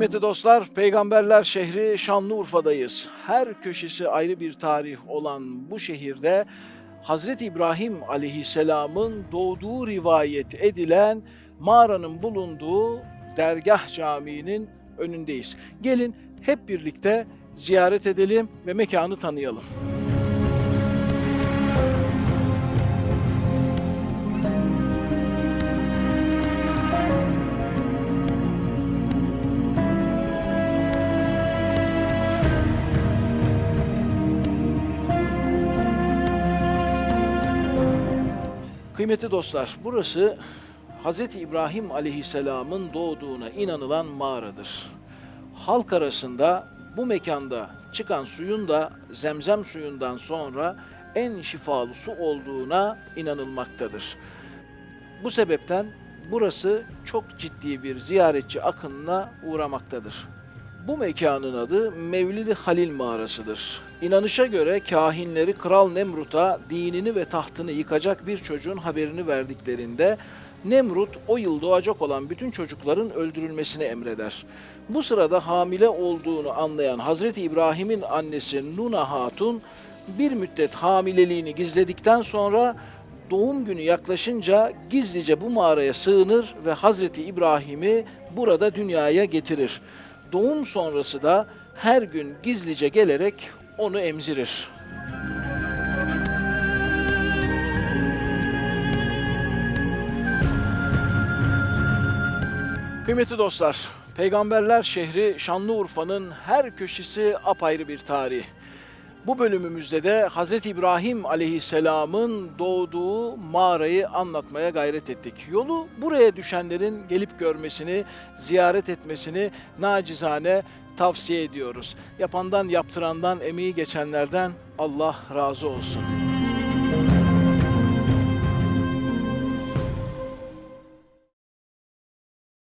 dostlar, peygamberler şehri Şanlıurfa'dayız. Her köşesi ayrı bir tarih olan bu şehirde Hazreti İbrahim aleyhisselamın doğduğu rivayet edilen mağaranın bulunduğu dergah caminin önündeyiz. Gelin hep birlikte ziyaret edelim ve mekanı tanıyalım. Kıymetli dostlar, burası Hz. İbrahim aleyhisselamın doğduğuna inanılan mağaradır. Halk arasında bu mekanda çıkan suyun da zemzem suyundan sonra en şifalı su olduğuna inanılmaktadır. Bu sebepten burası çok ciddi bir ziyaretçi akınına uğramaktadır. Bu mekanın adı Mevlid-i Halil mağarasıdır. İnanışa göre kahinleri Kral Nemrut'a dinini ve tahtını yıkacak bir çocuğun haberini verdiklerinde Nemrut o yıl doğacak olan bütün çocukların öldürülmesini emreder. Bu sırada hamile olduğunu anlayan Hazreti İbrahim'in annesi Nuna Hatun bir müddet hamileliğini gizledikten sonra doğum günü yaklaşınca gizlice bu mağaraya sığınır ve Hazreti İbrahim'i burada dünyaya getirir. Doğum sonrası da her gün gizlice gelerek onu emzirir. Kıymetli dostlar, Peygamberler şehri Şanlıurfa'nın her köşesi apayrı bir tarih. Bu bölümümüzde de Hz. İbrahim aleyhisselamın doğduğu mağarayı anlatmaya gayret ettik. Yolu buraya düşenlerin gelip görmesini, ziyaret etmesini nacizane tavsiye ediyoruz. Yapandan yaptırandan emeği geçenlerden Allah razı olsun.